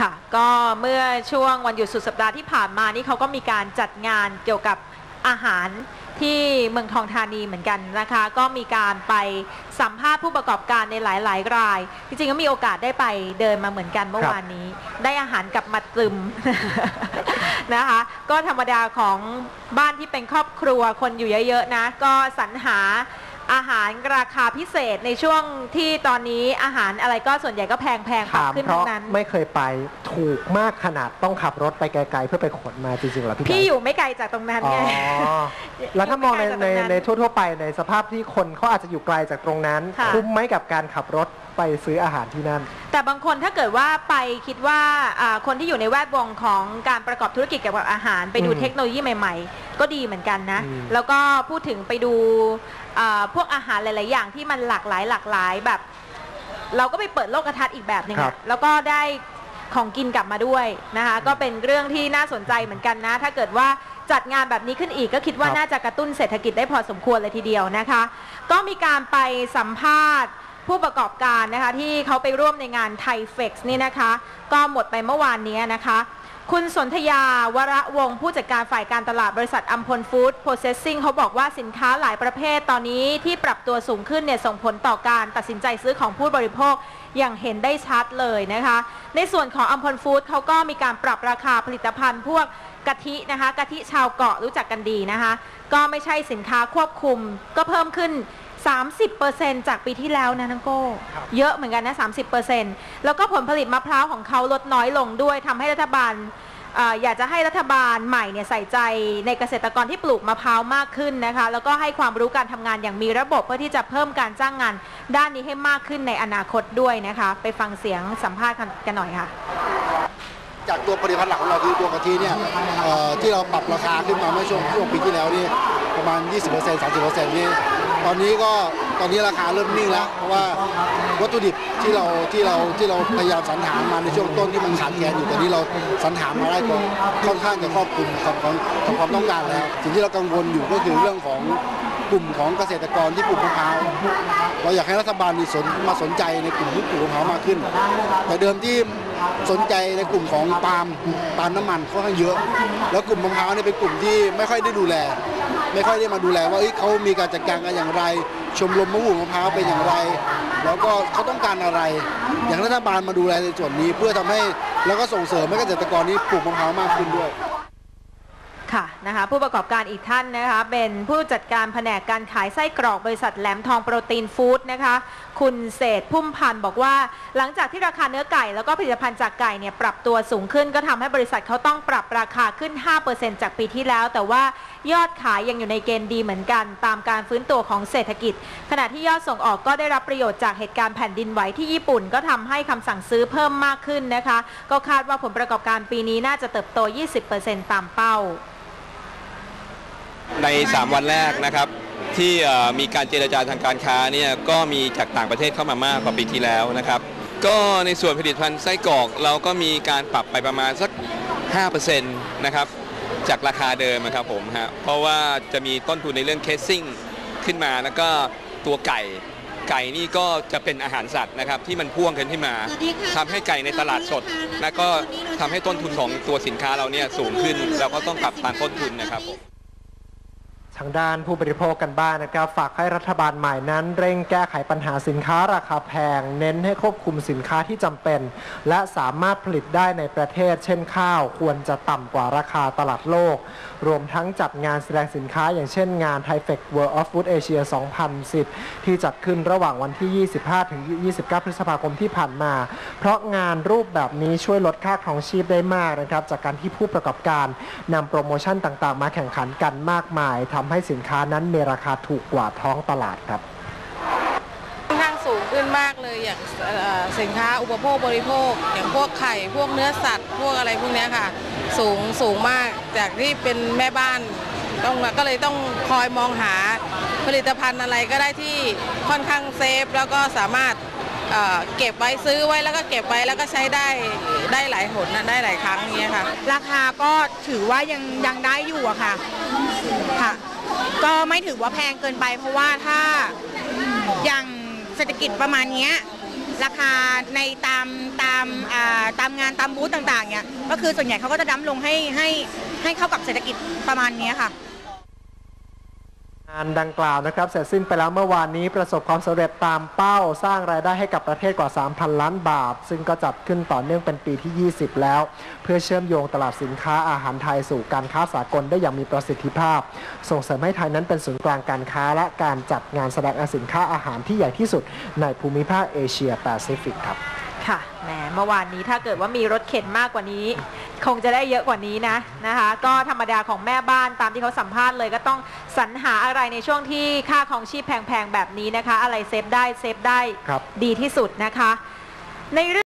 ค่ะ ก็เมื่อช่วงวันหยุดสุดสัปดาห์ที่ผ่านมานี่เขาก็มีการจัดงานเกี่ยวกับอาหารที่เมืองทองธานีเหมือนกันนะคะ ก็มีการไปสัมภาษณ์ผู้ประกอบการในหลาย ๆ ราย จริง ๆ ก็มีโอกาสได้ไปเดินมาเหมือนกันเมื่อวานนี้ ได้อาหารกลับมาตรึมนะคะ ก็ธรรมดาของบ้านที่เป็นครอบครัวคนอยู่เยอะ ๆ นะ ก็สรรหา อาหารราคาพิเศษในช่วงที่ตอนนี้อาหารอะไรก็ส่วนใหญ่ก็แพงๆปรับถามขึ้นเพทั้ราะงนั้น ไม่เคยไปถูกมากขนาดต้องขับรถไปไกลๆเพื่อไปขนมาจริงๆเหรอพี่พี่ไก่อยู่ไม่ไกลจากตรงนั้นอ๋อไง แล้วถ้ามองในอยู่ในไม่ไกลจากตรงนั้นในทั่วๆไปในสภาพที่คนเขาอาจจะอยู่ไกลจากตรงนั้นค่ะ คุ้มไหมกับการขับรถไปซื้ออาหารที่นั่น แต่บางคนถ้าเกิดว่าไปคิดว่าอ่าคนที่อยู่ในแวดวงของการประกอบธุรกิจเกี่ยวกับอาหาร ไปดูอืมเทคโนโลยีใหม่ ๆ ก็ดีเหมือนกันนะ อืมแล้วก็พูดถึงไปดูอ่า พวกอาหารหลาย ๆ อย่างที่มันหลากหลายหลากหลายแบบ เราก็ไปเปิดโลกทัศน์อีกแบบหนึ่งครัอะบ แล้วก็ได้ของกินกลับมาด้วยนะคะ ก็เป็นเรื่องที่น่าสนใจเหมือนกันนะ ถ้าเกิดว่าจัดงานแบบนี้ขึ้นอีกก็คิดว่าน่าจะกระตุ้นเศรษฐกิจได้พอสมควรเลยทีเดียวนะคะ ก็มีการไปสัมภาษณ์ผู้ประกอบการนะคะ ที่เขาไปร่วมในงานไทเฟกซ์นี่นะคะ ก็หมดไปเมื่อวานนี้นะคะ คุณสนธยาวระวงผู้จัดการฝ่ายการตลาดบริษัทอัมพลฟู้ดโปรเซสซิ่งเขาบอกว่าสินค้าหลายประเภทตอนนี้ที่ปรับตัวสูงขึ้นเนี่ยส่งผลต่อการตัดสินใจซื้อของผู้บริโภคอย่างเห็นได้ชัดเลยนะคะ ในส่วนของอัมพลฟู้ดเขาก็มีการปรับราคาผลิตภัณฑ์พวกกะทินะคะกะทิชาวเกาะรู้จักกันดีนะคะ ก็ไม่ใช่สินค้าควบคุมก็เพิ่มขึ้น 30%จากปีที่แล้วนะนังโก้ ครับ เยอะเหมือนกันนะ 30%แล้วก็ผลผลิตมะพร้าวของเขาลดน้อยลงด้วยทำให้รัฐบาลเอ่ออยากจะให้รัฐบาลใหม่เนี่ยใส่ใจในเกษตรกรที่ปลูกมะพร้าวมากขึ้นนะคะ แล้วก็ให้ความรู้การทำงานอย่างมีระบบเพื่อที่จะเพิ่มการจ้างงาน ด้านนี้ให้มากขึ้นในอนาคตด้วยนะคะ ไปฟังเสียงสัมภาษณ์กันหน่อยค่ะ จากตัวผลิตภัณฑ์หลักของเราคือตัวกะทิเนี่ยเอ่อที่เราปรับราคาขึ้นมาเมื่อช่วงช่วงปีที่แล้วนี่ประมาณ 20% 30%นี่ ตอนนี้ก็ตอนนี้ราคาเริ่มนิ่งแล้ว เพราะว่าวัตถุดิบที่เราที่เราที่เราพยายามสรรหามาในช่วงต้นที่มันขาดแคลนอยู่ตอนนี้เราสรรหามาได้ก็ค่อนข้างจะครอบคลุมความความความต้องการแล้ว สิ่งที่เรากังวลอยู่ก็คือเรื่องของกลุ่มของเกษตรกรที่ปลูกมะพร้าวเราอยากให้รัฐบาลมีสนมาสนใจในกลุ่มที่ปลูกมะพร้าวมากขึ้น แต่เดิมที่สนใจในกลุ่มของปาล์มปาล์มน้ำมันค่อนข้างเยอะ แล้วกลุ่มมะพร้าวเนี่ยเป็นกลุ่มที่ไม่ค่อยได้ดูแล ไม่ค่อยได้มาดูแลว่าเขามีการจัดการกันอย่างไร ชมรมมะม่วงมะพร้าวเป็นอย่างไร แล้วก็เขาต้องการอะไร อย่างรัฐบาลมาดูแลในส่วนนี้เพื่อทำให้แล้วก็ส่งเสริมให้เกษตรกรนี้ปลูกมะพร้าวมากขึ้นด้วย ค่ะนะคะผู้ประกอบการอีกท่านนะคะเป็นผู้จัดการแผนกการขายไส้กรอกบริษัทแหลมทองโปรตีนฟู้ดนะคะคุณเศษพุ่มพันธ์บอกว่า หลังจากที่ราคาเนื้อไก่แล้วก็ผลิตภัณฑ์จากไก่เนี่ยปรับตัวสูงขึ้น ก็ทำให้บริษัทเขาต้องปรับราคาขึ้น 5%จากปีที่แล้ว แต่ว่ายอดขายยังอยู่ในเกณฑ์ดีเหมือนกัน ตามการฟื้นตัวของเศรษฐกิจ ขณะที่ยอดส่งออกก็ได้รับประโยชน์จากเหตุการณ์แผ่นดินไหวที่ญี่ปุ่น ก็ทำให้คำสั่งซื้อเพิ่มมากขึ้นนะคะ ก็คาดว่าผลประกอบการปีนี้น่าจะเติบโต 20%ตามเป้า ใน 3 วันแรกนะครับ ที่เอ่อมีการเจรจาทางการค้าเนี่ยก็มีจากต่างประเทศเข้ามามากกว่าปีที่แล้วนะครับ ก็ในส่วนผลิตภัณฑ์ไส้กรอกเราก็มีการปรับไปประมาณสัก 5%นะครับจากราคาเดิมนะครับผมฮะเพราะว่าจะมีต้นทุนในเรื่องเคสซิ่งขึ้นมาแล้วก็ตัวไก่ไก่นี่ก็จะเป็นอาหารสัตว์นะครับที่มันพ่วงกันขึ้นมาสวัสดีค่ะทำให้ไก่ในตลาดสด แล้วก็ทำให้ต้นทุนของตัวสินค้าเราเนี่ยสูงขึ้น เราก็ต้องปรับตามต้นทุนนะครับผมทางด้านผู้บริโภคกันบ้างนะครับ ฝากให้รัฐบาลใหม่นั้น เร่งแก้ไขปัญหาสินค้าราคาแพง เน้นให้ควบคุมสินค้าที่จำเป็น และสามารถผลิตได้ในประเทศ เช่นข้าว ควรจะต่ำกว่าราคาตลาดโลก รวมทั้งจัดงานแสดงสินค้าอย่างเช่นงาน t h a i f e c World of Food Asia 2010 ที่จัดขึ้นระหว่างวันที่ 25 ถึง 29 พฤษภาคมที่ผ่านมา เพราะงานรูปแบบนี้ช่วยลดค่าครองชีพได้มากนะครับ จากการที่ผู้ประกอบการนำโปรโมชั่นต่างๆ มาแข่งขันกันมากมายทำให้สินค้านั้นมีราคาถูกกว่าท้องตลาดครับค่อนข้างสูงขึ้นมากเลยอย่างเอ่อสินค้าอุปโภคบริโภค อย่างพวกไข่พวกเนื้อสัตว์ พวกอะไรพวกเนี้ยค่ะ สูงสูงมากจากที่เป็นแม่บ้านต้องก็เลยต้องคอยมองหาผลิตภัณฑ์อะไรก็ได้ที่ค่อนข้างเซฟ แล้วก็สามารถเอ่อเก็บไว้ซื้อไว้แล้วก็เก็บไว้แล้วก็ใช้ได้ได้หลายหนนะได้หลายครั้งอย่างเงี้ยค่ะ ราคาก็ถือว่ายังยังได้อยู่อะค่ะ ค่ะก็ไม่ถือว่าแพงเกินไป เพราะว่าถ้าอย่างเศรษฐกิจประมาณนี้ราคาในตามตามตามงานตามบูธต่างๆเนี่ยก็คือส่วนใหญ่เขาก็จะดั้มลงให้ให้ให้เข้ากับเศรษฐกิจประมาณนี้ค่ะ งานดังกล่าวนะครับ เสร็จสิ้นไปแล้วเมื่อวานนี้ประสบความสำเร็จตามเป้า สร้างรายได้ให้กับประเทศกว่า 3,000 ล้านบาท ซึ่งก็จัดขึ้นต่อเนื่องเป็นปีที่ 20 แล้ว เพื่อเชื่อมโยงตลาดสินค้าอาหารไทยสู่การค้าสากลได้อย่างมีประสิทธิภาพ ส่งเสริมให้ไทยนั้นเป็นศูนย์กลางการค้า และการจัดงานแสดงสินค้าอาหารที่ใหญ่ที่สุด ในภูมิภาคเอเชียแปซิฟิกครับค่ะแหมเมื่อวานนี้ถ้าเกิดว่ามีรถเข็นมากกว่านี้ คงจะได้เยอะกว่านี้นะนะคะ ก็ธรรมดาของแม่บ้านตามที่เขาสัมภาษณ์เลยก็ต้องสรรหาอะไรในช่วงที่ค่าของชีพแพงๆแบบนี้นะคะ อะไรเซฟได้เซฟได้ครับดีที่สุดนะคะในเรื่อง